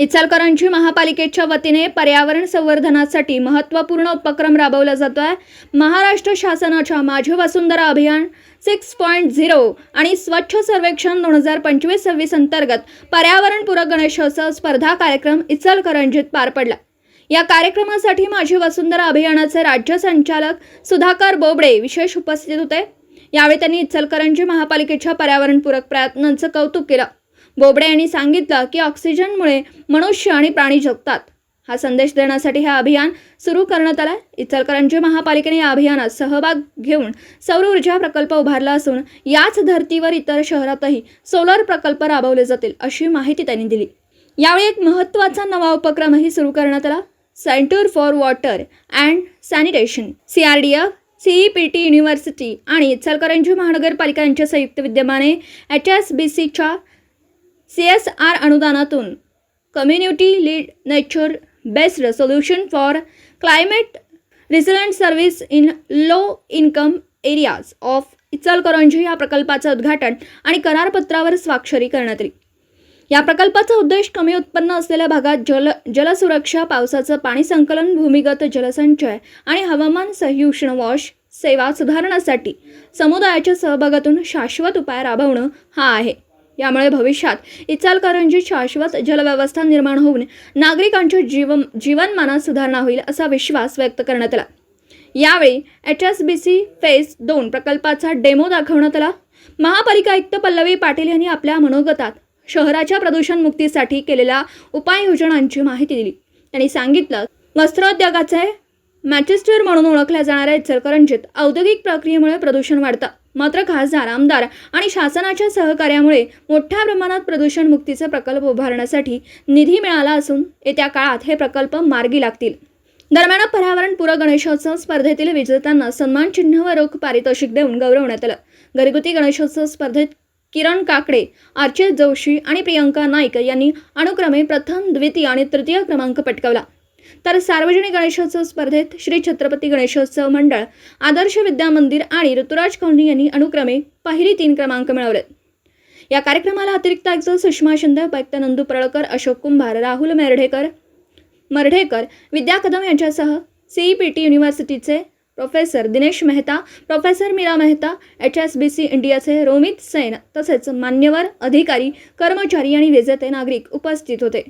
इचलकरंजी महापालिकेच्या वतीने पर्यावरण संवर्धनासाठी महत्त्वपूर्ण उपक्रम राबवला जातो आहे महाराष्ट्र शासनाच्या माझे वसुंधरा अभियान सिक्स पॉईंट झिरो आणि स्वच्छ सर्वेक्षण दोन हजार पंचवीस सव्वीस अंतर्गत पर्यावरणपूरक गणेशोत्सव स्पर्धा कार्यक्रम इचलकरंजीत पार पडला. या कार्यक्रमासाठी माझी वसुंधरा अभियानाचे राज्य संचालक सुधाकर बोबडे विशेष उपस्थित होते. यावेळी त्यांनी इचलकरंजी महापालिकेच्या पर्यावरणपूरक प्रयत्नांचं कौतुक केलं. बोबडे यांनी सांगितलं की ऑक्सिजनमुळे मनुष्य आणि प्राणी जगतात. हा संदेश देण्यासाठी हे अभियान सुरू करण्यात आला इचलकरंजी महापालिकेने या अभियानात सहभाग घेऊन सौर ऊर्जा प्रकल्प उभारला असून याच धर्तीवर इतर शहरातही सोलर प्रकल्प राबवले जातील अशी माहिती त्यांनी दिली. यावेळी एक महत्त्वाचा नवा उपक्रमही सुरू करण्यात आला. Centre for water and sanitation C R D F C E P T university आणि इचलकरंजी महानगरपालिका यांच्या संयुक्त विद्यमाने एच एस बी सीच्या C S R अनुदानातून community lead nature based solution for climate resilient service in low income areas of Ichalkaranji या प्रकल्पाचं उद्घाटन आणि करारपत्रावर स्वाक्षरी करण्यात आली. या प्रकल्पाचा उद्देश कमी उत्पन्न असलेल्या भागात जल जलसुरक्षा पावसाचं पाणी संकलन भूमिगत जलसंचय आणि हवामान सह्युष्ण वॉश सेवा सुधारण्यासाठी समुदायाच्या सहभागातून शाश्वत उपाय राबवणं हा आहे. यामुळे भविष्यात इचलकरंजी शाश्वत जलव्यवस्था निर्माण होऊन नागरिकांच्या जीव जीवनमानात सुधारणा होईल असा विश्वास व्यक्त करण्यात आला. यावेळी H S B C phase दोन प्रकल्पाचा डेमो दाखवण्यात आला. महापालिका आयुक्त पल्लवी पाटील यांनी आपल्या मनोगतात शहराच्या प्रदूषण मुक्तीसाठी केलेल्या उपाययोजनांची माहिती दिली. त्यांनी सांगितलं वस्त्रोद्योगाचे मॅचेस्टर म्हणून ओळखल्या जाणाऱ्या इचलकरंजीत औद्योगिक प्रक्रियेमुळे प्रदूषण वाढतं. मात्र खासदार आमदार आणि शासनाच्या सहकार्यामुळे मोठ्या प्रमाणात प्रदूषण मुक्तीचे प्रकल्प उभारण्यासाठी निधी मिळाला असून येत्या काळात हे प्रकल्प मार्गी लागतील. दरम्यान पर्यावरणपूरक गणेशोत्सव स्पर्धेतील विजेत्यांना सन्मान चिन्ह व रोख पारितोषिक देऊन गौरवण्यात आलं. घरगुती गणेशोत्सव स्पर्धेत किरण काकडे अर्चित जोशी आणि प्रियंका नाईक यांनी अनुक्रमे प्रथम द्वितीय आणि तृतीय क्रमांक पटकावला. तर सार्वजनिक गणेशोत्सव स्पर्धेत श्री छत्रपती गणेशोत्सव मंडळ आदर्श विद्या मंदिर आणि ऋतुराज कोहली यांनी अनुक्रमे पहिली तीन क्रमांक मिळवले या कार्यक्रमाला अतिरिक्त आयुक्त सुषमा शिंदे उपायुक्त नंदू परळकर अशोक कुंभार राहुल मेरढेकर मर्ढेकर विद्या कदम यांच्यासह C E P T युनिव्हर्सिटीचे professor Dinesh Mehta professor Meera Mehta H S B C इंडियाचे रोमित सेन तसेच मान्यवर अधिकारी कर्मचारी आणि विजेते नागरिक उपस्थित होते.